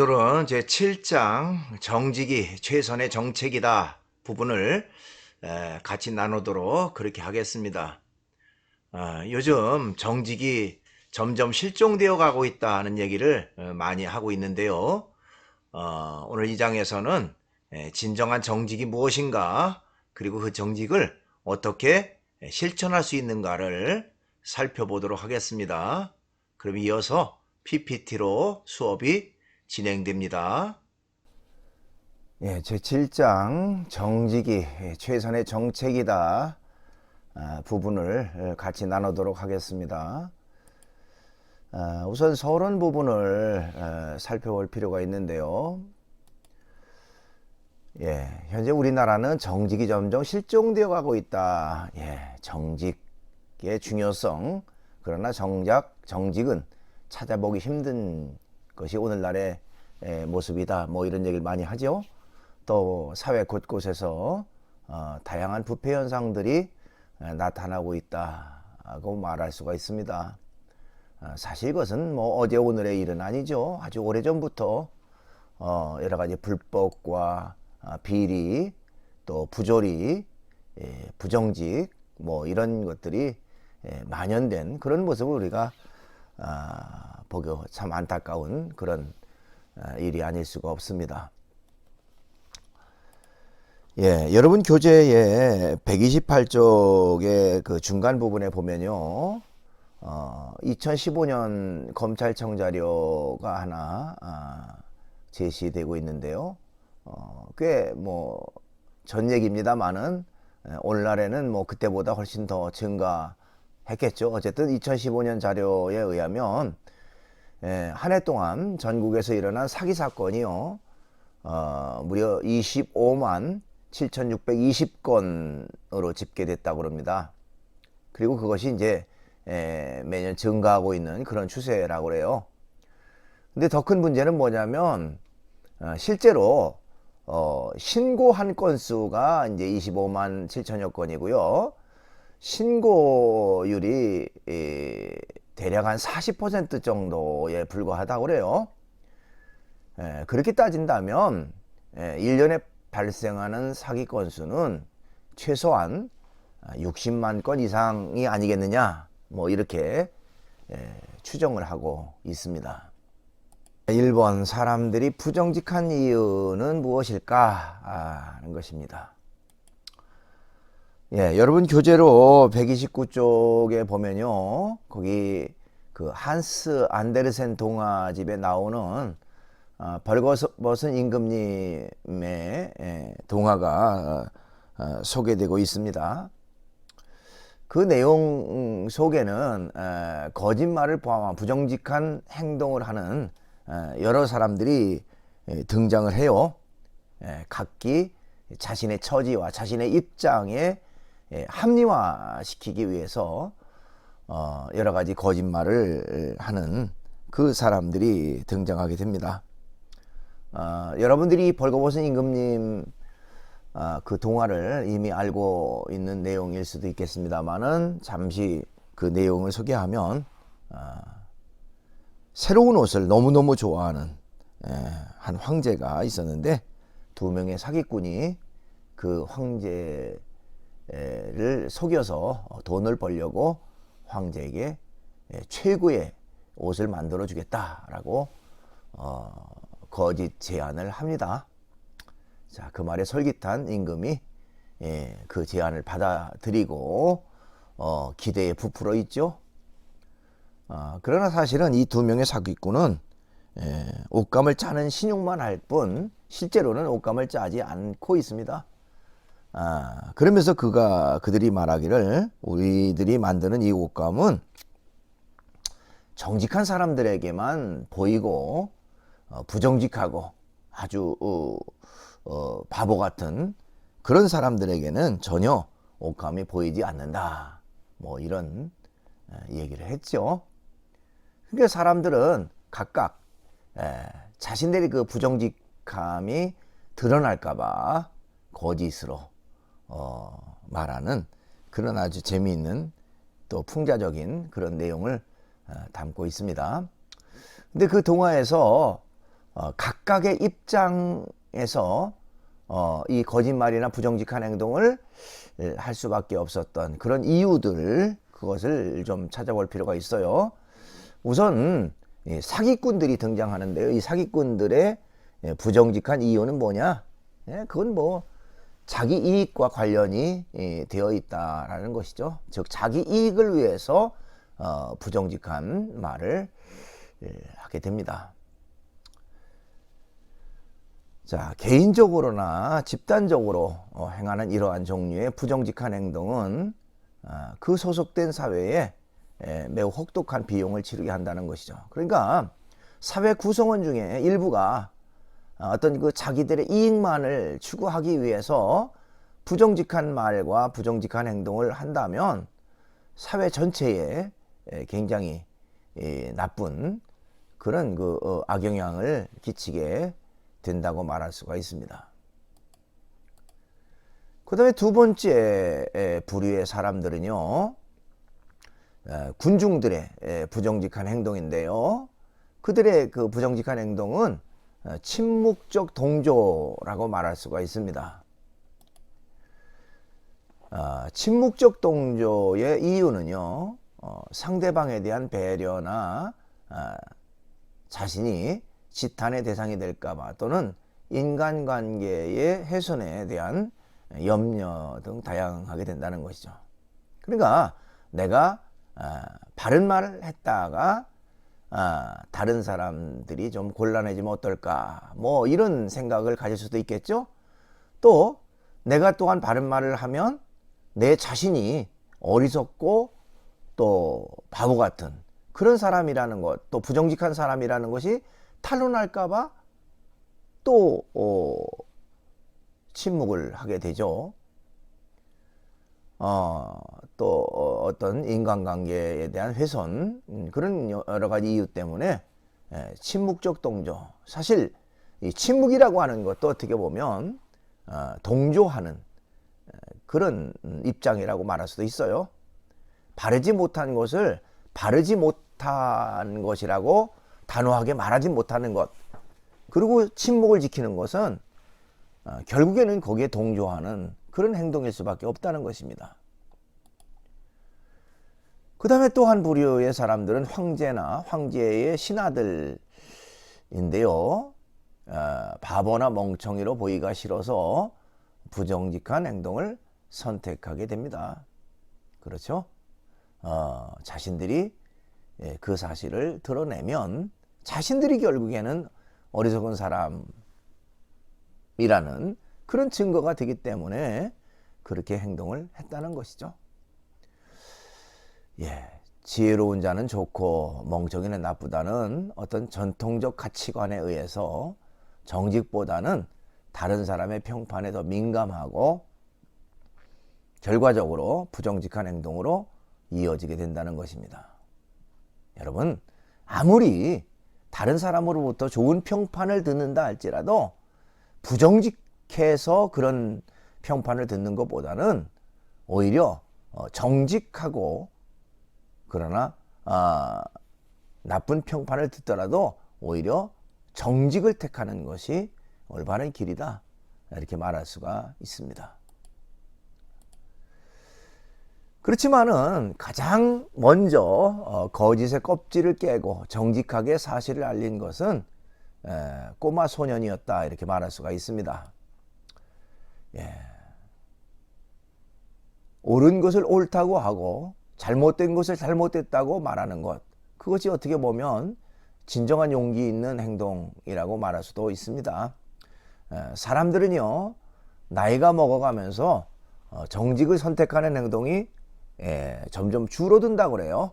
오늘은 제 7장 정직이 최선의 정책이다 부분을 에, 같이 나누도록 그렇게 하겠습니다. 아, 요즘 정직이 점점 실종되어 가고 있다는 얘기를 어, 많이 하고 있는데요. 어, 오늘 이 장에서는 에, 진정한 정직이 무엇인가 그리고 그 정직을 어떻게 실천할 수 있는가를 살펴보도록 하겠습니다. 그럼 이어서 PPT로 수업이 진행됩니다. 예, 제 7장 정직이 최선의 정책이다 아, 부분을 어, 같이 나누도록 하겠습니다. 아, 우선 서론 부분을 어, 살펴볼 필요가 있는데요. 예, 현재 우리나라는 정직이 점점 실종되어 가고 있다. 예, 정직의 중요성. 그러나 정작 정직은 찾아보기 힘든 것이 오늘날의 에, 모습이다. 뭐 이런 얘기를 많이 하죠. 또 사회 곳곳에서 어, 다양한 부패 현상들이 에, 나타나고 있다고 말할 수가 있습니다. 어, 사실 이것은 뭐 어제 오늘의 일은 아니죠. 아주 오래 전부터 어, 여러 가지 불법과 아, 비리 또 부조리, 예, 부정직 뭐 이런 것들이 예, 만연된 그런 모습을 우리가 아, 보기 참 안타까운 그런 아, 일이 아닐 수가 없습니다. 예, 여러분 교재의 128쪽의 그 중간 부분에 보면요. 어, 2015년 검찰청 자료가 하나 아, 제시되고 있는데요. 어, 꽤 뭐 전 얘기입니다만은 예, 오늘날에는 뭐 그때보다 훨씬 더 증가했겠죠. 어쨌든 2015년 자료에 의하면 예, 한해 동안 전국에서 일어난 사기 사건이요. 어, 무려 25만 7,620건으로 집계됐다고 합니다. 그리고 그것이 이제 에, 매년 증가하고 있는 그런 추세라고 그래요. 근데 더 큰 문제는 뭐냐면 어, 실제로 어, 신고한 건수가 이제 25만 7천여 건이고요. 신고율이 에, 대략 한 40% 정도에 불과하다고 그래요. 에, 그렇게 따진다면 에, 1년에 발생하는 사기 건수는 최소한 60만 건 이상이 아니겠느냐 뭐 이렇게 에, 추정을 하고 있습니다. 1번 사람들이 부정직한 이유는 무엇일까 하는 것입니다. 예, 여러분 교재로 129쪽에 보면요. 거기 그 한스 안데르센 동화집에 나오는 어, 벌거벗은 임금님의 예, 동화가 어, 어, 소개되고 있습니다. 그 내용 속에는 에, 거짓말을 포함한 부정직한 행동을 하는 에, 여러 사람들이 에, 등장을 해요. 에, 각기 자신의 처지와 자신의 입장에 에, 합리화시키기 위해서 어, 여러 가지 거짓말을 하는 그 사람들이 등장하게 됩니다. 어, 여러분들이 벌거벗은 임금님 어, 그 동화를 이미 알고 있는 내용일 수도 있겠습니다만은 잠시 그 내용을 소개하면 어, 새로운 옷을 너무너무 좋아하는 에, 한 황제가 있었는데 두 명의 사기꾼이 그 황제 를 속여서 돈을 벌려고 황제에게 에, 최고의 옷을 만들어 주겠다라고 어, 거짓 제안을 합니다. 자, 그 말에 솔깃한 임금이 예, 그 제안을 받아들이고 어, 기대에 부풀어 있죠. 어, 그러나 사실은 이 두 명의 사기꾼은 예, 옷감을 짜는 신용만 할 뿐 실제로는 옷감을 짜지 않고 있습니다. 아, 그러면서 그가 그들이 말하기를 우리들이 만드는 이 옷감은 정직한 사람들에게만 보이고 어, 부정직하고 아주 어, 어, 바보 같은 그런 사람들에게는 전혀 옷감이 보이지 않는다. 뭐 이런 얘기를 했죠. 그러니까 사람들은 각각 에, 자신들의 그 부정직함이 드러날까봐 거짓으로 어, 말하는 그런 아주 재미있는 또 풍자적인 그런 내용을 어, 담고 있습니다. 근데 그 동화에서 어, 각각의 입장에서 어, 이 거짓말이나 부정직한 행동을 에, 할 수밖에 없었던 그런 이유들 그것을 좀 찾아볼 필요가 있어요. 우선 이 사기꾼들이 등장하는데요. 이 사기꾼들의 예, 부정직한 이유는 뭐냐? 예, 그건 뭐 자기 이익과 관련이 예, 되어 있다라는 것이죠. 즉 자기 이익을 위해서 어, 부정직한 말을 예, 하게 됩니다. 자, 개인적으로나 집단적으로 어, 행하는 이러한 종류의 부정직한 행동은 아, 그 소속된 사회에 에, 매우 혹독한 비용을 치르게 한다는 것이죠. 그러니까 사회 구성원 중에 일부가 아, 어떤 그 자기들의 이익만을 추구하기 위해서 부정직한 말과 부정직한 행동을 한다면 사회 전체에 에, 굉장히 에, 나쁜 그런 그 어, 악영향을 끼치게 된다고 말할 수가 있습니다. 그 다음에 두 번째 에, 부류의 사람들은요, 에, 군중들의 에, 부정직한 행동인데요. 그들의 그 부정직한 행동은 어, 침묵적 동조라고 말할 수가 있습니다. 아, 침묵적 동조의 이유는요, 어, 상대방에 대한 배려나 아, 자신이 지탄의 대상이 될까봐 또는 인간관계의 훼손에 대한 염려 등 다양하게 된다는 것이죠. 그러니까 내가 아, 바른 말을 했다가 아, 다른 사람들이 좀 곤란해지면 어떨까 뭐 이런 생각을 가질 수도 있겠죠. 또 내가 또한 바른 말을 하면 내 자신이 어리석고 또 바보 같은 그런 사람이라는 것, 또 부정직한 사람이라는 것이 탄로날까봐 또 어, 침묵을 하게 되죠. 어, 또 어떤 인간관계에 대한 훼손 음, 그런 여러 가지 이유 때문에 예, 침묵적 동조. 사실 이 침묵이라고 하는 것도 어떻게 보면 어, 동조하는 에, 그런 입장이라고 말할 수도 있어요. 바르지 못한 것을 바르지 못한 것이라고 단호하게 말하지 못하는 것. 그리고 침묵을 지키는 것은 어, 결국에는 거기에 동조하는 그런 행동일 수밖에 없다는 것입니다. 그 다음에 또한 부류의 사람들은 황제나 황제의 신하들인데요. 어, 바보나 멍청이로 보기가 싫어서 부정직한 행동을 선택하게 됩니다. 그렇죠? 어, 자신들이 예, 그 사실을 드러내면 자신들이 결국에는 어리석은 사람이라는 그런 증거가 되기 때문에 그렇게 행동을 했다는 것이죠. 예, 지혜로운 자는 좋고 멍청이는 나쁘다는 어떤 전통적 가치관에 의해서 정직보다는 다른 사람의 평판에 더 민감하고 결과적으로 부정직한 행동으로 이어지게 된다는 것입니다. 여러분, 아무리 다른 사람으로부터 좋은 평판을 듣는다 할지라도 부정직 해서 그런 평판을 듣는 것보다는 오히려 어, 정직하고 그러나 아, 나쁜 평판을 듣더라도 오히려 정직을 택하는 것이 올바른 길이다 이렇게 말할 수가 있습니다. 그렇지만은 가장 먼저 어, 거짓의 껍질을 깨고 정직하게 사실을 알린 것은 에, 꼬마 소년이었다 이렇게 말할 수가 있습니다. 예. 옳은 것을 옳다고 하고 잘못된 것을 잘못됐다고 말하는 것 그것이 어떻게 보면 진정한 용기 있는 행동이라고 말할 수도 있습니다. 에, 사람들은요 나이가 먹어가면서 어, 정직을 선택하는 행동이 예, 점점 줄어든다고 그래요.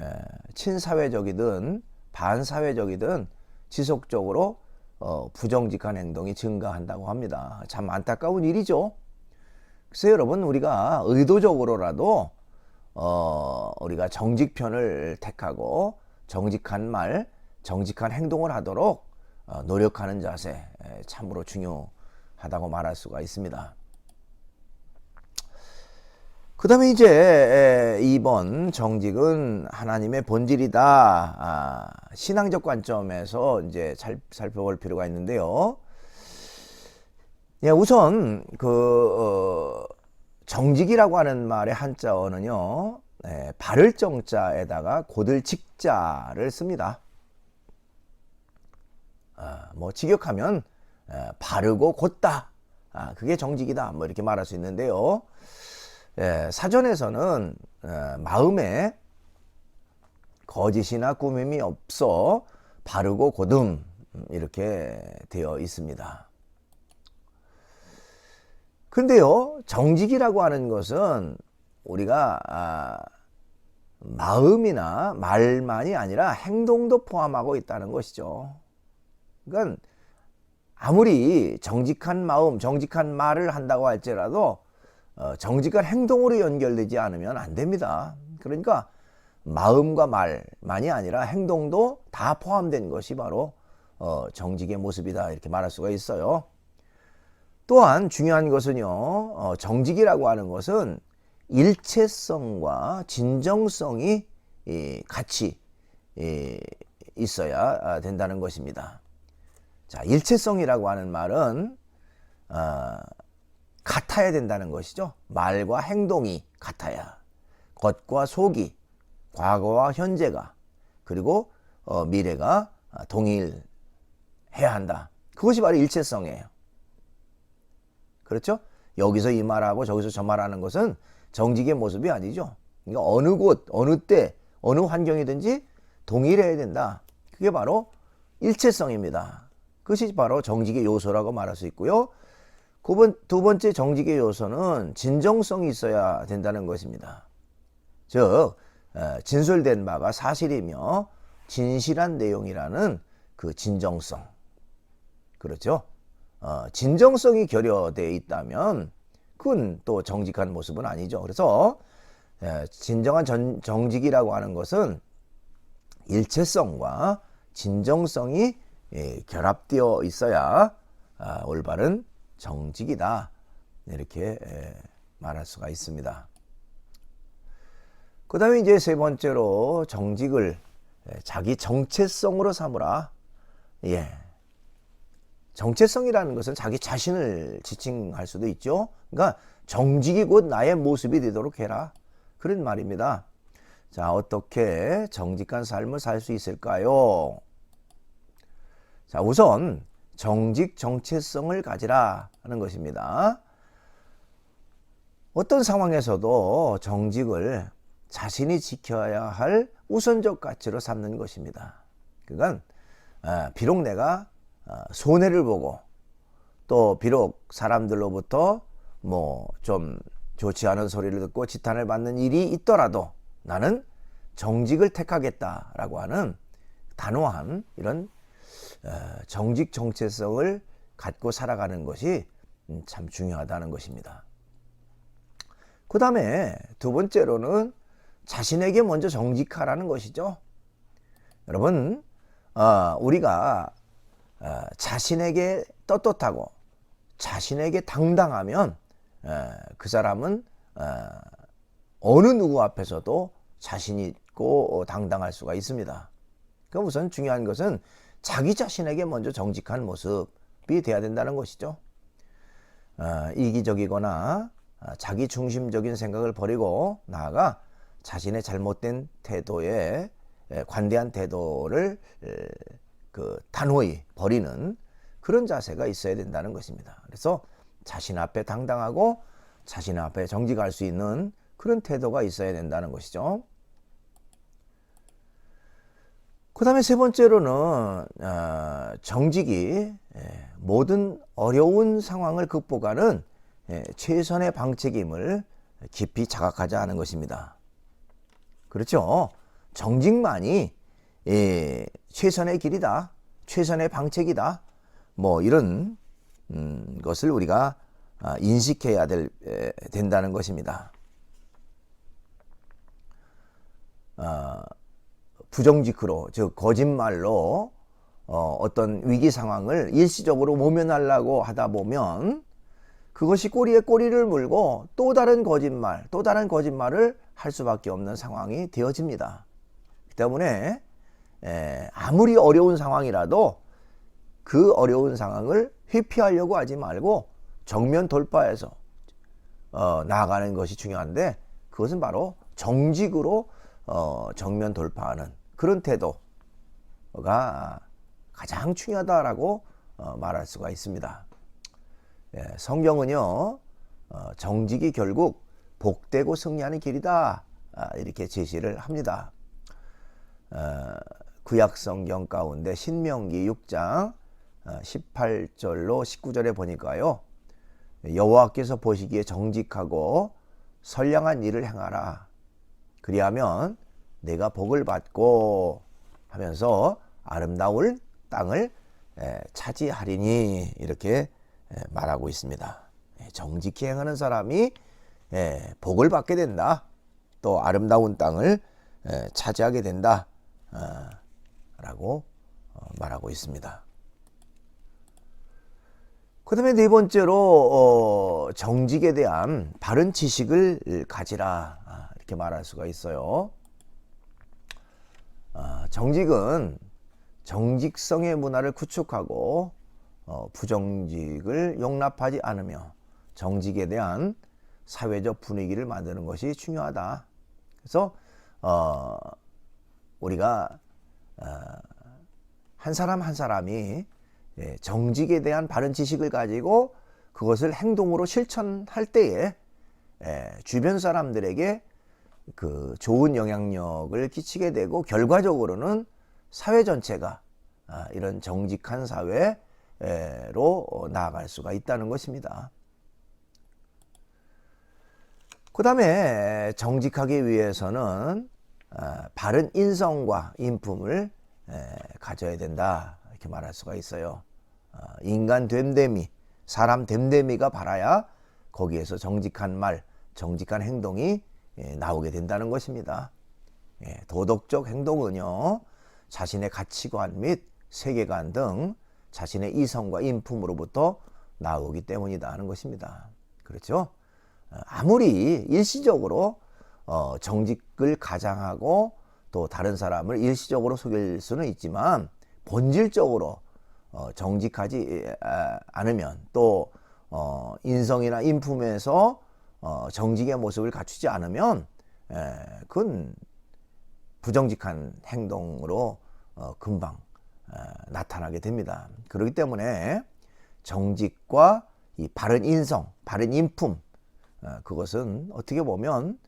예, 친사회적이든 반사회적이든 지속적으로 어, 부정직한 행동이 증가한다고 합니다. 참 안타까운 일이죠. 그래서 여러분 우리가 의도적으로라도 어, 우리가 정직편을 택하고 정직한 말, 정직한 행동을 하도록 어, 노력하는 자세 예, 참으로 중요하다고 말할 수가 있습니다. 그 다음에 이제 2번 정직은 하나님의 본질이다. 아, 신앙적 관점에서 이제 살, 살펴볼 필요가 있는데요. 예, 우선 그 어, 정직이라고 하는 말의 한자어는요. 예, 바를 정자에다가 고들 직자를 씁니다. 아, 뭐 직역하면 에, 바르고 곧다. 아, 그게 정직이다. 뭐 이렇게 말할 수 있는데요. 예, 사전에서는 에, 마음에 거짓이나 꾸밈이 없어 바르고 고듬 이렇게 되어 있습니다. 근데요, 정직이라고 하는 것은 우리가 아, 마음이나 말만이 아니라 행동도 포함하고 있다는 것이죠. 그러니까 아무리 정직한 마음, 정직한 말을 한다고 할지라도 어, 정직한 행동으로 연결되지 않으면 안 됩니다. 그러니까 마음과 말만이 아니라 행동도 다 포함된 것이 바로 어, 정직의 모습이다 이렇게 말할 수가 있어요. 또한 중요한 것은요, 어, 정직이라고 하는 것은 일체성과 진정성이 이, 같이 이, 있어야 아, 된다는 것입니다. 자, 일체성이라고 하는 말은 어, 같아야 된다는 것이죠. 말과 행동이 같아야. 겉과 속이, 과거와 현재가, 그리고 어, 미래가 동일해야 한다. 그것이 바로 일체성이에요. 그렇죠? 여기서 이 말하고 저기서 저 말하는 것은 정직의 모습이 아니죠. 그러니까 어느 곳, 어느 때, 어느 환경이든지 동일해야 된다. 그게 바로 일체성입니다. 그것이 바로 정직의 요소라고 말할 수 있고요. 두 번째 정직의 요소는 진정성이 있어야 된다는 것입니다. 즉, 어, 진술된 바가 사실이며 진실한 내용이라는 그 진정성. 그렇죠? 어, 진정성이 결여되어 있다면 그건 또 정직한 모습은 아니죠. 그래서 진정한 전, 정직이라고 하는 것은 일체성과 진정성이 예, 결합되어 있어야 아, 올바른 정직이다 이렇게 예, 말할 수가 있습니다. 그 다음에 이제 세 번째로 정직을 예, 자기 정체성으로 삼으라. 예. 정체성이라는 것은 자기 자신을 지칭할 수도 있죠. 그러니까 정직이 곧 나의 모습이 되도록 해라. 그런 말입니다. 자, 어떻게 정직한 삶을 살 수 있을까요? 자, 우선 정직 정체성을 가지라 하는 것입니다. 어떤 상황에서도 정직을 자신이 지켜야 할 우선적 가치로 삼는 것입니다. 그건 어, 비록 내가 어, 손해를 보고 또 비록 사람들로부터 뭐 좀 좋지 않은 소리를 듣고 지탄을 받는 일이 있더라도 나는 정직을 택하겠다라고 하는 단호한 이런 어, 정직 정체성을 갖고 살아가는 것이 음, 참 중요하다는 것입니다. 그 다음에 두 번째로는 자신에게 먼저 정직하라는 것이죠. 여러분, 어, 우리가 어, 자신에게 떳떳하고 자신에게 당당하면 그 사람은 어느 누구 앞에서도 자신 있고 당당할 수가 있습니다. 그 우선 중요한 것은 자기 자신에게 먼저 정직한 모습이 돼야 된다는 것이죠. 어, 이기적이거나 어, 자기 중심적인 생각을 버리고 나아가 자신의 잘못된 태도에 관대한 태도를 그 단호히 버리는 그런 자세가 있어야 된다는 것입니다. 그래서 자신 앞에 당당하고 자신 앞에 정직할 수 있는 그런 태도가 있어야 된다는 것이죠. 그 다음에 세 번째로는 어, 정직이 예, 모든 어려운 상황을 극복하는 예, 최선의 방책임을 깊이 자각하지 않은 것입니다. 그렇죠. 정직만이 예, 최선의 길이다. 최선의 방책이다. 뭐 이런 음, 것을 우리가 아, 인식해야 될, 된다는 것입니다. 어, 부정직으로 즉 거짓말로 어, 어떤 위기 상황을 일시적으로 모면하려고 하다 보면 그것이 꼬리에 꼬리를 물고 또 다른 거짓말, 또 다른 거짓말을 할 수밖에 없는 상황이 되어집니다. 그 때문에 에, 아무리 어려운 상황이라도 그 어려운 상황을 회피하려고 하지 말고 정면 돌파해서 어, 나아가는 것이 중요한데 그것은 바로 정직으로 어, 정면 돌파하는 그런 태도가 가장 중요하다라고 어, 말할 수가 있습니다. 예, 성경은요 어, 정직이 결국 복되고 승리하는 길이다 아, 이렇게 제시를 합니다. 어, 구약 성경 가운데 신명기 6장 18절로 19절에 보니까요. 여호와께서 보시기에 정직하고 선량한 일을 행하라. 그리하면 내가 복을 받고 하면서 아름다울 땅을 차지하리니 이렇게 말하고 있습니다. 정직히 행하는 사람이 복을 받게 된다. 또 아름다운 땅을 차지하게 된다. 어, 라고 어, 말하고 있습니다. 그 다음에 네 번째로 어, 정직에 대한 바른 지식을 가지라 아, 이렇게 말할 수가 있어요. 아, 정직은 정직성의 문화를 구축하고 어, 부정직을 용납하지 않으며 정직에 대한 사회적 분위기를 만드는 것이 중요하다. 그래서 어, 우리가 어, 한 사람 한 사람이 예, 정직에 대한 바른 지식을 가지고 그것을 행동으로 실천할 때에 예, 주변 사람들에게 그 좋은 영향력을 끼치게 되고 결과적으로는 사회 전체가 아, 이런 정직한 사회로 나아갈 수가 있다는 것입니다. 그 다음에 정직하기 위해서는 아, 바른 인성과 인품을 가져야 된다 이렇게 말할 수가 있어요. 아, 인간 됨됨이, 사람 됨됨이가 바라야 거기에서 정직한 말, 정직한 행동이 나오게 된다는 것입니다. 예, 도덕적 행동은요, 자신의 가치관 및 세계관 등 자신의 이성과 인품으로부터 나오기 때문이다 하는 것입니다. 그렇죠? 아, 아무리 일시적으로 어, 정직을 가장하고 또 다른 사람을 일시적으로 속일 수는 있지만 본질적으로 어, 정직하지 않으면 또 어, 인성이나 인품에서 어, 정직의 모습을 갖추지 않으면 에, 그건 부정직한 행동으로 어, 금방 에, 나타나게 됩니다. 그렇기 때문에 정직과 이 바른 인성, 바른 인품 어, 그것은 어떻게 보면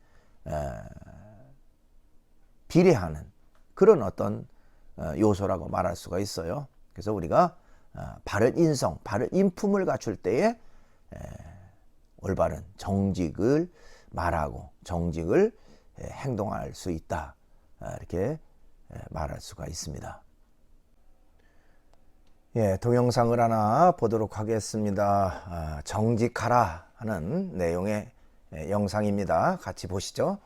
에, 비례하는 그런 어떤 어, 요소라고 말할 수가 있어요. 그래서 우리가 어, 바른 인성, 바른 인품을 갖출 때에 올바른 정직을 말하고 정직을 행동할 수 있다. 아, 이렇게 말할 수가 있습니다. 예, 동영상을 하나 보도록 하겠습니다. 아, 정직하라 하는 내용의 영상입니다. 같이 보시죠.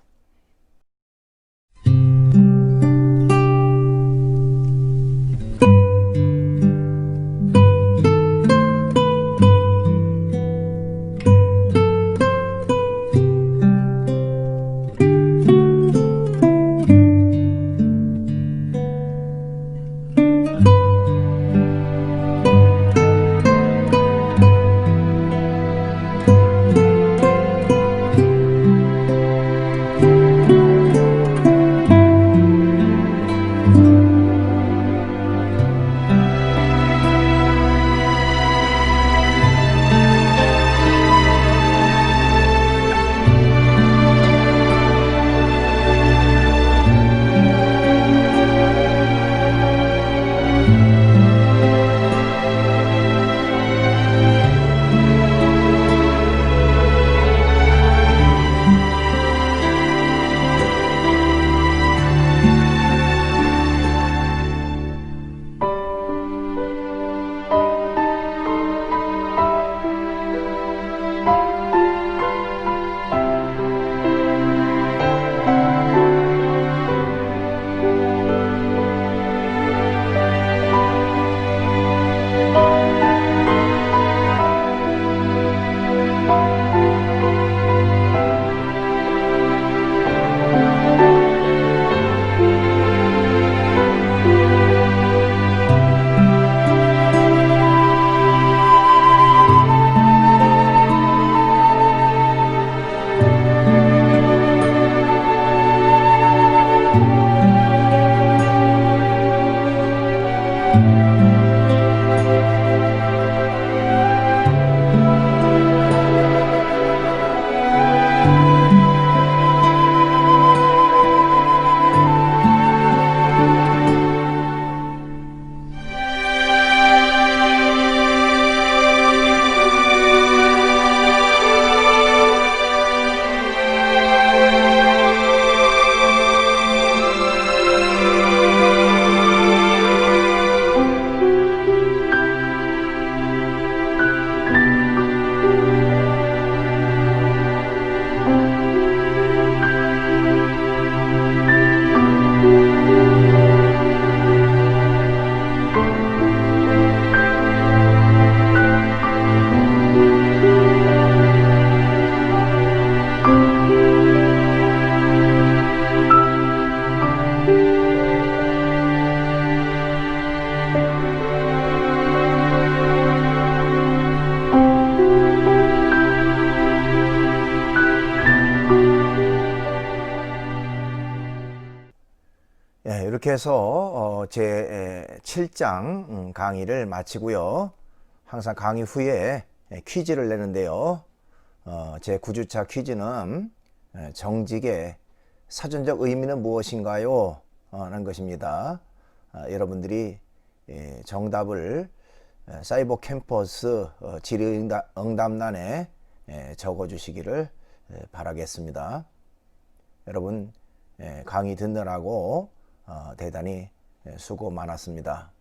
해서 어, 제 7장 강의를 마치고요. 항상 강의 후에 예, 퀴즈를 내는데요. 어, 제 9주차 퀴즈는 예, 정직의 사전적 의미는 무엇인가요? 어, 라는 것입니다. 아, 여러분들이 예, 정답을 예, 사이버 캠퍼스 어, 질의응답란에 예, 적어주시기를 예, 바라겠습니다. 여러분 예, 강의 듣느라고 어, 대단히 예, 수고 많았습니다.